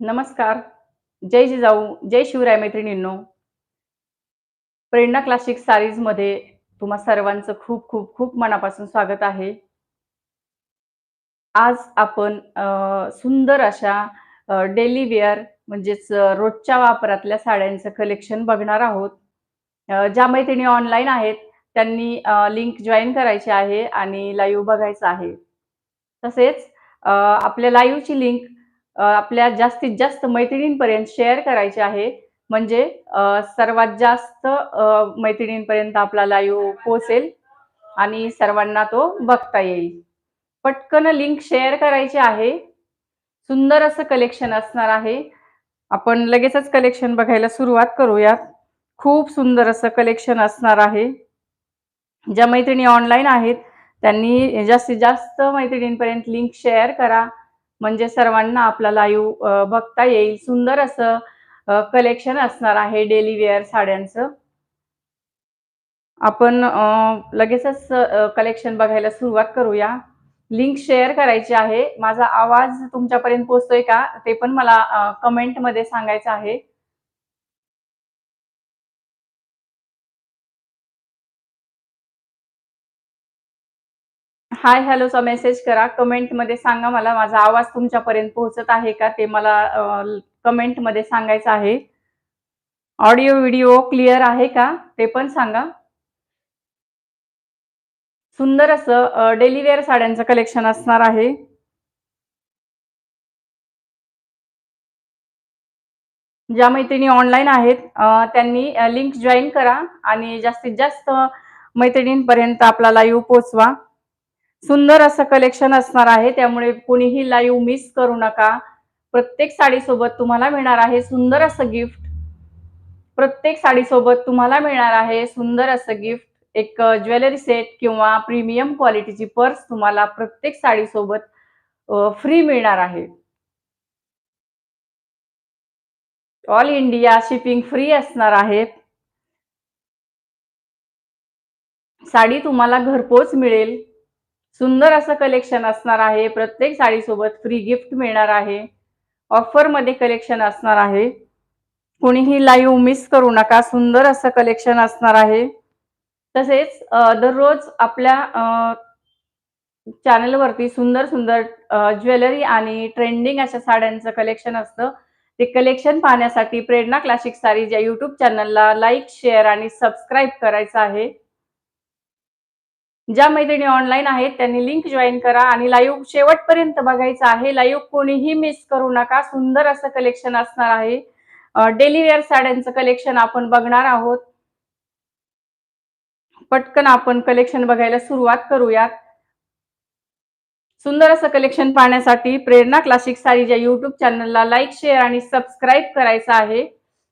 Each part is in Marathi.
नमस्कार. जय जिजाऊ, जय शिवराय मैत्रिणींनो. प्रेरणा क्लासिक सारीजमध्ये तुम्हा सर्वांचं खूप, खूप, खूप मनापासून स्वागत आहे. आज आपण सुंदर अशा डेली वेअर म्हणजेच रोजच्या वापरातल्या साड्यांचं कलेक्शन बघणार आहोत. ज्या मैत्रिणी ऑनलाईन आहेत त्यांनी लिंक जॉईन करायची आहे आणि लाईव्ह बघायचं आहे. तसेच आपल्या लाईव्हची लिंक आपल्या जास्तीत जास्त मैत्रिणींपर्यंत शेअर करायचे आहे. म्हणजे सर्वात जास्त मैत्रिणींपर्यंत आपला लाईव्ह पोहोचेल आणि सर्वांना तो बघता येईल. पटकन लिंक शेअर करायची आहे. सुंदर असं कलेक्शन असणार आहे. आपण लगेचच कलेक्शन बघायला सुरुवात करूयात. खूप सुंदर असं कलेक्शन असणार आहे. ज्या मैत्रिणी ऑनलाईन आहेत त्यांनी जास्तीत जास्त मैत्रिणींपर्यंत लिंक शेअर करा. म्हणजे सर्वांना आपला लाईव्ह बघता येईल. सुंदर असं कलेक्शन असणार आहे डेली वेअर साड्यांचं. आपण लगेचच कलेक्शन बघायला सुरुवात करूया. लिंक शेअर करायची आहे. माझा आवाज तुमच्यापर्यंत पोहोचतोय का? ते पण मला कमेंटमध्ये सांगायचं आहे. हाय, हॅलोचा मेसेज करा. कमेंटमध्ये सांगा मला माझा आवाज तुमच्यापर्यंत पोहोचत आहे का? ते मला कमेंटमध्ये सांगायचं आहे. ऑडिओ, व्हिडिओ क्लिअर आहे का? ते पण सांगा. सुंदर असं अ, डेली वेअर साड्यांचं कलेक्शन असणार आहे. ज्या मैत्रिणी ऑनलाईन आहेत त्यांनी लिंक जॉईन करा आणि जास्तीत जास्त मैत्रिणींपर्यंत आपला लाईव्ह पोचवा सुंदर असं कलेक्शन असणार आहे. त्यामुळे कोणीही लाईव्ह मिस करू नका. प्रत्येक साडीसोबत तुम्हाला मिळणार आहे सुंदर असं गिफ्ट. प्रत्येक साडीसोबत तुम्हाला मिळणार आहे सुंदर असं गिफ्ट. एक ज्वेलरी सेट किंवा प्रीमियम क्वालिटीची पर्स तुम्हाला प्रत्येक साडीसोबत फ्री मिळणार आहे. ऑल इंडिया शिपिंग फ्री असणार आहे. साडी तुम्हाला घरपोच मिळेल. सुंदर असं कलेक्शन असणार आहे. प्रत्येक साडीसोबत फ्री गिफ्ट मिळणार आहे. ऑफरमध्ये कलेक्शन असणार आहे. कोणीही लाईव्ह मिस करू नका. सुंदर असं कलेक्शन असणार आहे. तसेच दररोज आपल्या चॅनलवरती सुंदर, सुंदर ज्वेलरी आणि ट्रेंडिंग अशा साड्यांचं कलेक्शन असतं. ते कलेक्शन पाहण्यासाठी प्रेरणा क्लासिक सारीज या यूट्यूब चॅनलला लाईक, शेअर आणि सबस्क्राईब करायचं आहे. ज्या मैत्रिणी ऑनलाईन आहेत त्यांनी लिंक जॉइन करा आणि लाईव्ह शेवटपर्यंत बघायचं आहे. लाईव्ह कोणीही मिस करू नका. सुंदर असं कलेक्शन असणार आहे. डेली वेअर साड्यांचं कलेक्शन आपण बघणार आहोत. पटकन आपण कलेक्शन बघायला सुरुवात करूयात. सुंदर असं कलेक्शन पाहण्यासाठी प्रेरणा क्लासिक साडीच्या युट्यूब YouTube चॅनलला लाईक, शेअर आणि सबस्क्राईब करायचं आहे.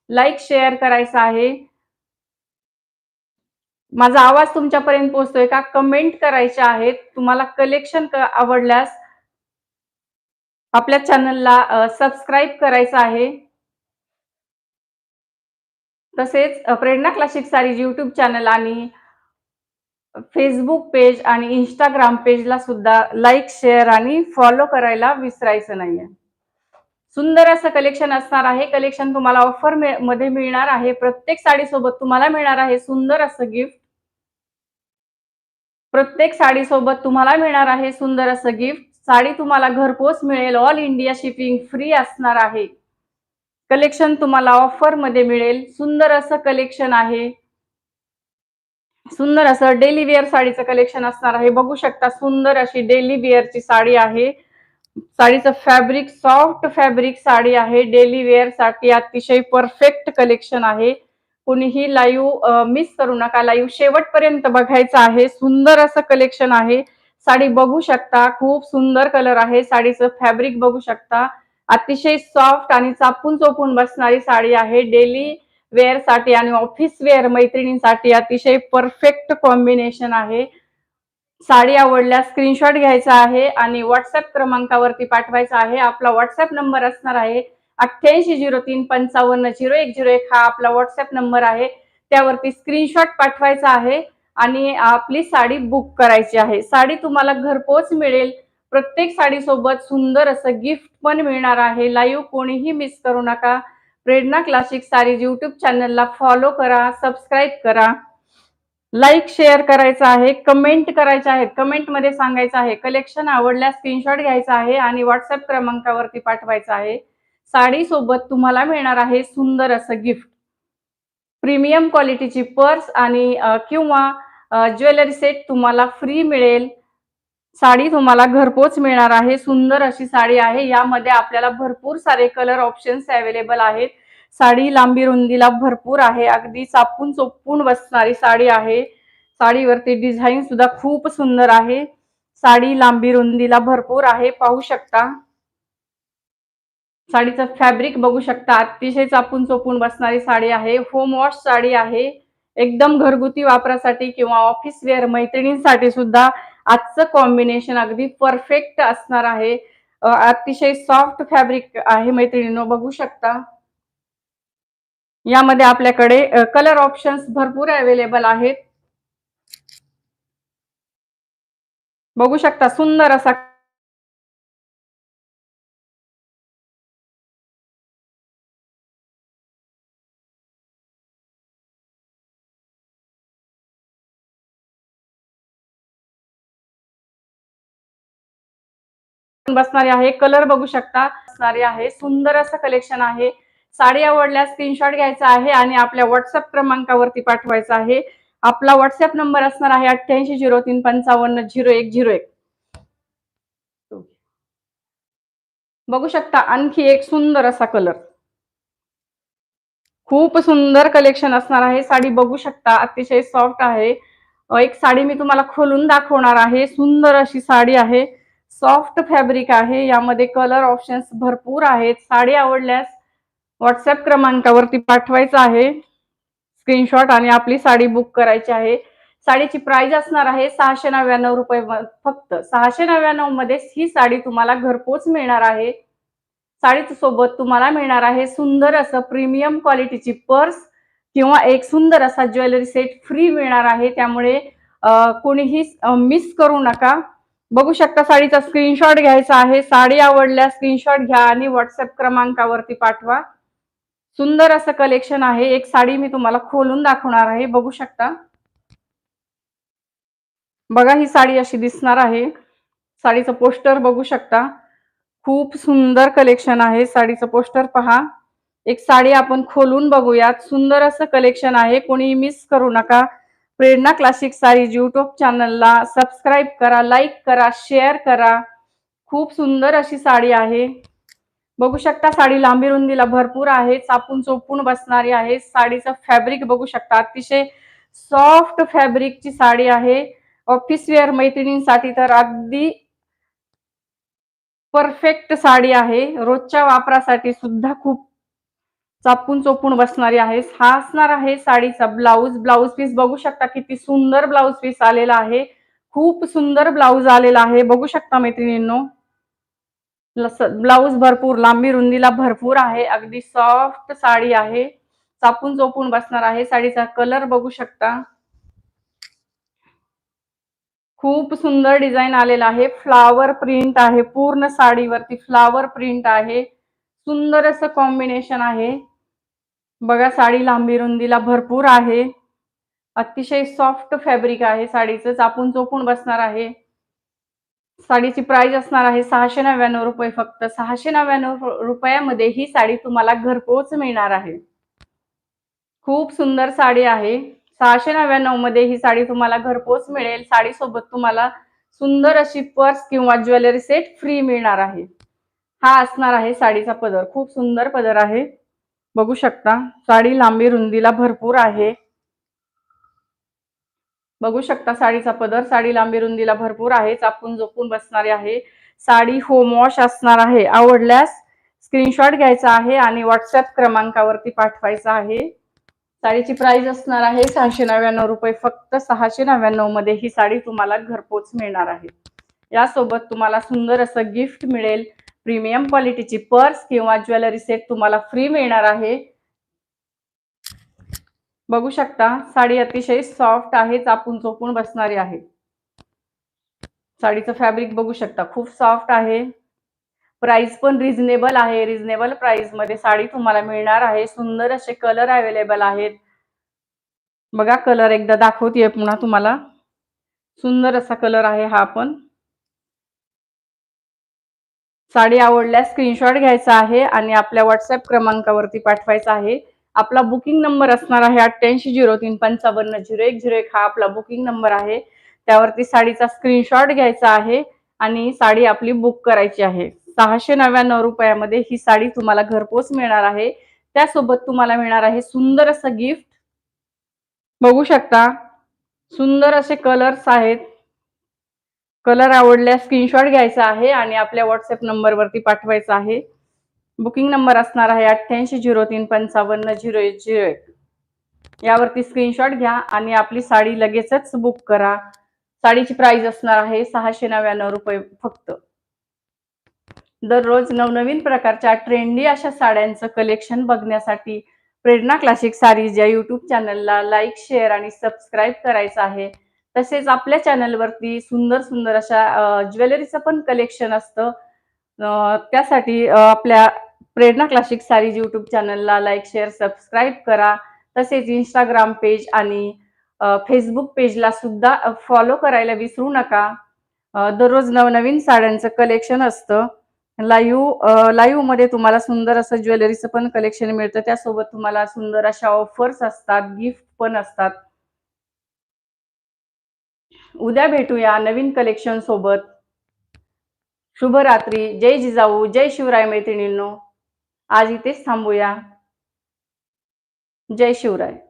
लाईक, शेअर करायचं आहे. माझा आवाज तुमच्यापर्यंत पोहोचतोय का? कमेंट करायच्या आहेत. तुम्हाला कलेक्शन आवडल्यास आपल्या चॅनलला सबस्क्राईब करायचं आहे. तसेच Prerana classic sarees YouTube channel आणि फेसबुक पेज आणि इंस्टाग्राम पेजला सुद्धा लाईक, शेअर आणि फॉलो करायला विसरायचं नाहीये. सुंदर असं कलेक्शन असणार आहे. कलेक्शन तुम्हाला ऑफरमध्ये मिळणार आहे. प्रत्येक साडीसोबत तुम्हाला मिळणार आहे सुंदर असं गिफ्ट. प्रत्येक साडीसोबत तुम्हाला मिळणार आहे सुंदर असं गिफ्ट. साडी तुम्हाला घरपोच मिळेल. ऑल इंडिया शिपिंग फ्री असणार आहे. कलेक्शन तुम्हाला ऑफरमध्ये मिळेल. सुंदर असं कलेक्शन आहे. सुंदर असं डेली वेअर साडीचं कलेक्शन असणार आहे. बघू शकता सुंदर अशी डेली वेअरची साडी आहे. साडीचं फॅब्रिक सॉफ्ट फॅब्रिक साडी आहे. डेली वेअरसाठी अतिशय परफेक्ट कलेक्शन आहे. कुणीही लाईव्ह मिस करू नका. लाईव्ह शेवटपर्यंत बघायचं आहे. सुंदर असं कलेक्शन आहे. साडी बघू शकता. खूप सुंदर कलर आहे. साडीचं फॅब्रिक बघू शकता. अतिशय सॉफ्ट आणि चापून चोपून बसणारी साडी आहे. डेली वेअरसाठी आणि ऑफिस वेअर मैत्रिणींसाठी अतिशय परफेक्ट कॉम्बिनेशन आहे. साडी आवडल्यास स्क्रीनशॉट घ्यायचा आहे आणि व्हॉट्सअप क्रमांकावरती पाठवायचा आहे. आपला व्हॉट्सअप नंबर असणार आहे 8803550101 हा आपला व्हॉट्सअप नंबर आहे. त्यावरती स्क्रीनशॉट पाठवायचा आहे आणि आपली साडी बुक करायची आहे. साडी तुम्हाला घरपोच मिळेल. प्रत्येक साडीसोबत सुंदर असं गिफ्ट पण मिळणार आहे लाईव्ह कोणीही मिस करू नका प्रेरणा क्लासिक सारीज युट्यूब चॅनलला फॉलो करा सबस्क्राईब करा लाईक शेअर करायचं आहे कमेंट करायचं आहे कमेंट कमेंटमध्ये सांगायचं आहे. कलेक्शन आवडल्यास स्क्रीनशॉट घ्यायचा आहे आणि व्हॉट्सअप क्रमांकावरती पाठवायचा आहे. साडी सोबत तुम्हाला मिळणार आहे सुंदर असं गिफ्ट प्रीमियम क्वालिटीची पर्स आणि किंवा ज्वेलरी सेट तुम्हाला फ्री मिळेल. साडी तुम्हाला घरपोच मिळणार आहे. सुंदर अशी साडी आहे. यामध्ये आपल्याला भरपूर सारे कलर ऑप्शन्स अवेलेबल आहेत. साडी लांबी रुंदीला भरपूर आहे. अगदी चापून चोपून बसणारी साडी आहे. साडीवरती डिझाईन सुद्धा खूप सुंदर आहे. साडी लांबी रुंदीला भरपूर आहे. पाहू शकता. साडीचं फॅब्रिक बघू शकता. अतिशय चापून चोपून बसणारी साडी आहे. होम वॉश साडी आहे. एकदम घरगुती वापरासाठी किंवा ऑफिस वेअर मैत्रिणींसाठी सुद्धा आजचं कॉम्बिनेशन अगदी परफेक्ट असणार आहे. अतिशय सॉफ्ट फॅब्रिक आहे मैत्रिणींनो. बघू शकता. यामध्ये आपल्याकडे कलर ऑप्शन्स भरपूर अवेलेबल आहेत. बघू शकता सुंदर असा बसणारी आहे. कलर बघू शकता असणारी आहे. सुंदर असं कलेक्शन आहे. साडी आवडल्यास स्क्रीनशॉट घ्यायचा आहे आणि आपल्या व्हॉट्सअप क्रमांकावरती पाठवायचा आहे. आपला व्हॉट्सअप नंबर असणार आहे अठ्ठ्याऐंशी झिरो तीन पंचावन्न झिरो एक झिरो एक. बघू शकता आणखी एक सुंदर असा कलर खूप सुंदर कलेक्शन असणार आहे. साडी बघू शकता अतिशय सॉफ्ट आहे. एक साडी मी तुम्हाला खोलून दाखवणार आहे. सुंदर अशी साडी आहे. सॉफ्ट फॅब्रिक आहे. यामध्ये कलर ऑप्शन्स भरपूर आहेत. साडी आवडल्यास व्हॉट्सअप क्रमांकावरती पाठवायचं आहे. स्क्रीनशॉट आणि आपली साडी बुक करायची आहे. साडीची प्राइस असणार आहे सहाशे नव्याण्णव रुपये फक्त सहाशे नव्याण्णवमध्ये ही साडी तुम्हाला घरपोच मिळणार आहे. साडीच सोबत तुम्हाला मिळणार आहे सुंदर असं प्रीमियम क्वालिटीची पर्स किंवा एक सुंदर असा ज्वेलरी सेट फ्री मिळणार आहे. त्यामुळे कोणीही मिस करू नका. बघू शकता साडीचा स्क्रीनशॉट घ्यायचा आहे. साडी आवडल्यास स्क्रीनशॉट घ्या आणि व्हॉट्सअप क्रमांकावरती पाठवा. सुंदर असं कलेक्शन आहे. एक साडी मी तुम्हाला खोलून दाखवणार आहे. बघू शकता. बघा ही साडी अशी दिसणार आहे. साडीचं पोस्टर बघू शकता. खूप सुंदर कलेक्शन आहे. साडीचं पोस्टर पहा. एक साडी आपण खोलून बघूयात. सुंदर असं कलेक्शन आहे. कोणी मिस करू नका. प्रेरणा क्लासिक साडीज युट्यूब चॅनलला सबस्क्राईब करा लाईक करा शेअर करा. खूप सुंदर अशी साडी आहे. बघू शकता साडी लांबी रुंदीला भरपूर आहे चापून चोपून बसणारी आहे साडीचं फॅब्रिक बघू शकता अतिशय सॉफ्ट फॅब्रिकची साडी आहे. ऑफिस वेअर मैत्रिणींसाठी तर अगदी परफेक्ट साडी आहे. रोजच्या वापरासाठी सुद्धा खूप चापून चोपून बसणारी आहे. हा असणार आहे साडीचा ब्लाऊज ब्लाऊज पीस बघू शकता किती सुंदर ब्लाऊज पीस आलेला आहे. खूप सुंदर ब्लाऊज आलेला आहे. बघू शकता मैत्रिणींनो. ब्लाऊज भरपूर लांबी रुंदीला भरपूर आहे. अगदी सॉफ्ट साडी आहे. चापून चोपून बसणार आहे. साडीचा कलर बघू शकता. खूप सुंदर डिझाईन आलेला आहे. फ्लावर प्रिंट आहे. पूर्ण साडीवरती फ्लावर प्रिंट आहे. सुंदर असं कॉम्बिनेशन आहे. बघा साडी लांबी रुंदीला भरपूर आहे. अतिशय सॉफ्ट फॅब्रिक आहे साडीचं. चापून चोपून बसणार आहे. साडीची प्राइस असणार आहे सहाशे नव्याण्णव रुपये फक्त. सहाशे नव्याण्णव रुपयामध्ये ही साडी तुम्हाला घरपोच मिळणार आहे. खूप सुंदर साडी आहे. सहाशे नव्याण्णवमध्ये ही साडी तुम्हाला घरपोच मिळेल. साडीसोबत तुम्हाला सुंदर अशी पर्स किंवा ज्वेलरी सेट फ्री मिळणार आहे. हा असणार आहे साडीचा पदर. खूप सुंदर पदर आहे. बघू शकता. साडी लांबी रुंदीला भरपूर आहे. बघू शकता साडीचा पदर साडी लांबी रुंदीला भरपूर आहे चापून झोपून बसणारी आहे. साडी होम वॉश असणार आहे. आवडल्यास स्क्रीनशॉट घ्यायचा आहे आणि व्हॉट्सअप क्रमांकावरती पाठवायचा आहे. साडीची प्राइस असणार आहे सहाशे नव्याण्णव रुपये. फक्त सहाशे नव्याण्णवमध्ये ही साडी तुम्हाला घरपोच मिळणार आहे. यासोबत तुम्हाला सुंदर असं गिफ्ट मिळेल. प्रीमियम क्वालिटीची पर्स किंवा ज्वेलरी सेट तुम्हाला फ्री मिळणार आहे. बघू शकता साडी अतिशय सॉफ्ट आहे चापून चोपून बसणारी आहे. साडीचं फॅब्रिक बघू शकता खूप सॉफ्ट आहे. प्राइस पण रिझनेबल आहे. रिझनेबल प्राइसमध्ये साडी तुम्हाला मिळणार आहे. सुंदर असे कलर अवेलेबल आहेत. बघा कलर एकदा दाखवतेय पुन्हा तुम्हाला. सुंदर असा कलर आहे हा पण. साडी आवडल्यास स्क्रीनशॉट घ्यायचा आहे आणि आपल्या व्हॉट्सअप क्रमांकावरती पाठवायचा आहे. आपला बुकिंग नंबर असणार आहे अठ्ठ्याऐंशी झिरो तीन पंचावन्न झिरो एक झिरो एक हा आपला बुकिंग नंबर आहे. त्यावरती साडीचा स्क्रीनशॉट घ्यायचा आहे आणि साडी आपली बुक करायची आहे. सहाशे नव्याण्णव रुपयामध्ये ही साडी तुम्हाला घरपोच मिळणार आहे. त्यासोबत तुम्हाला मिळणार आहे सुंदर असं गिफ्ट. बघू शकता सुंदर असे कलर्स आहेत. कलर आवडल्यास स्क्रीनशॉट घ्यायचा आहे आणि आपल्या व्हॉट्सअप नंबरवरती पाठवायचा आहे. बुकिंग नंबर असणार आहे अठ्ठ्याऐंशी झिरो तीन पंचावन्न झिरो एक झिरो एक. यावरती स्क्रीनशॉट घ्या आणि आपली साडी लगेचच बुक करा. साडीची प्राइस असणार आहे सहाशे नव्याण्णव रुपये फक्त. दररोज नवनवीन प्रकारच्या ट्रेंडी अशा साड्यांचं कलेक्शन बघण्यासाठी प्रेरणा क्लासिक सारीज या युट्यूब चॅनलला लाईक शेअर आणि सबस्क्राईब करायचं आहे. तसेच आपल्या चॅनलवरती सुंदर सुंदर अशा ज्वेलरीचं पण कलेक्शन असतं. त्यासाठी आपल्या प्रेरणा क्लासिक सारीज यूट्यूब चॅनलला लाईक शेअर सबस्क्राईब करा. तसेच इंस्टाग्राम पेज आणि फेसबुक पेजला सुद्धा फॉलो करायला विसरू नका. दररोज नवनवीन साड्यांचं कलेक्शन असतं. लाईव्ह लाईव्हमध्ये तुम्हाला सुंदर असं ज्वेलरीचं पण कलेक्शन मिळतं. त्यासोबत तुम्हाला सुंदर अशा ऑफर्स असतात गिफ्ट पण असतात. उद्या भेटूया नवीन कलेक्शन सोबत. शुभरात्री. जय जिजाऊ. जय शिवराय मैत्रिणींनो. आज इथेच थांबूया. जय शिवराय.